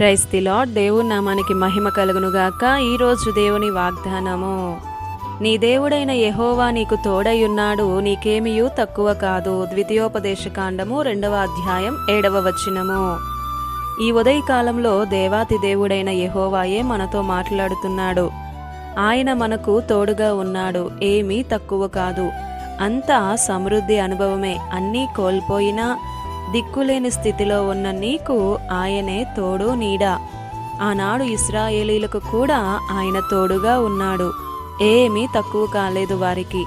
క్రైస్తిలో దేవుని నామానికి మహిమ కలుగునుగాక. ఈరోజు దేవుని వాగ్దానము. నీ దేవుడైన యెహోవా నీకు తోడయ్యున్నాడు. నీకేమియూ తక్కువ కాదు. ద్వితీయోపదేశకాండము రెండవ అధ్యాయం ఏడవ వచనము. ఈ ఉదయకాలంలో దేవాతి దేవుడైన యహోవాయే మనతో మాట్లాడుతున్నాడు. ఆయన మనకు తోడుగా ఉన్నాడు. ఏమీ తక్కువ కాదు. అంతా సమృద్ధి అనుభవమే. అన్నీ కోల్పోయినా దిక్కులేని స్థితిలో ఉన్న నీకు ఆయనే తోడు నీడ. ఆనాడు ఇస్రాయేలీలకు కూడా ఆయన తోడుగా ఉన్నాడు. ఏమీ తక్కువ కాలేదు వారికి.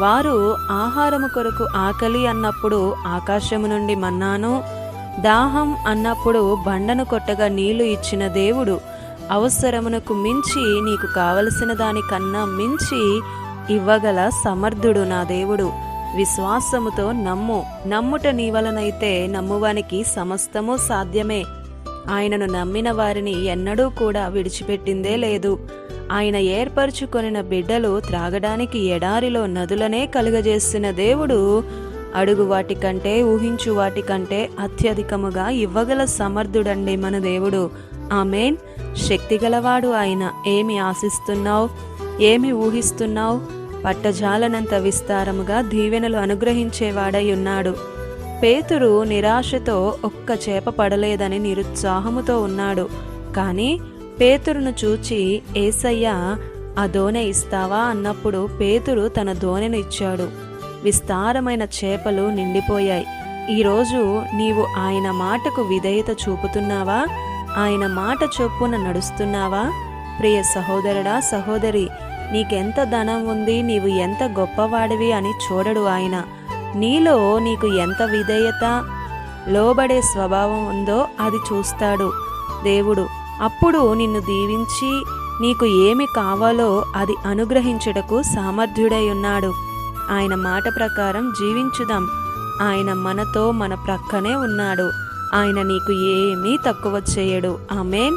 వారు ఆహారము కొరకు ఆకలి అన్నప్పుడు ఆకాశము నుండి మన్నాను దాహం అన్నప్పుడు బండను కొట్టగా నీళ్ళు ఇచ్చిన దేవుడు అవసరమునకు మించి నీకు కావలసిన దానికన్నా మించి ఇవ్వగల సమర్థుడు నా దేవుడు. విశ్వాసముతో నమ్ము. నమ్ముట నీ వలనైతే నమ్మువానికి సమస్తము సాధ్యమే. ఆయనను నమ్మిన వారిని ఎన్నడూ కూడా విడిచిపెట్టిందే లేదు. ఆయన ఏర్పరచుకొనిన బిడ్డలు త్రాగడానికి ఎడారిలో నదులనే కలుగజేసిన దేవుడు అడుగు వాటికంటే ఊహించు వాటికంటే అత్యధికముగా ఇవ్వగల సమర్థుడండి మన దేవుడు. ఆమెన్. శక్తిగలవాడు ఆయన. ఏమి ఆశిస్తున్నావు? ఏమి ఊహిస్తున్నావు? పట్టజాలనంత విస్తారముగా దీవెనలు అనుగ్రహించేవాడై ఉన్నాడు. పేతురు నిరాశతో ఒక్క చేప పడలేదని నిరుత్సాహముతో ఉన్నాడు. కానీ పేతురును చూచి ఏసయ్య ఆ దోనె ఇస్తావా? అన్నప్పుడు పేతురు తన దోనెను ఇచ్చాడు. విస్తారమైన చేపలు నిండిపోయాయి. ఈరోజు నీవు ఆయన మాటకు విధేయత చూపుతున్నావా? ఆయన మాట చొప్పున నడుస్తున్నావా? ప్రియ సహోదరుడా సహోదరి నీకెంత ధనం ఉంది నీవు ఎంత గొప్పవాడివి అని చూడడు ఆయన. నీలో నీకు ఎంత విధేయత లోబడే స్వభావం ఉందో అది చూస్తాడు దేవుడు. అప్పుడు నిన్ను దీవించి నీకు ఏమి కావాలో అది అనుగ్రహించుటకు సామర్థ్యుడై ఉన్నాడు. ఆయన మాట ప్రకారం జీవించుదాం. ఆయన మనతో మన ప్రక్కనే ఉన్నాడు. ఆయన నీకు ఏమీ తక్కువ చేయడు. ఆమెన్.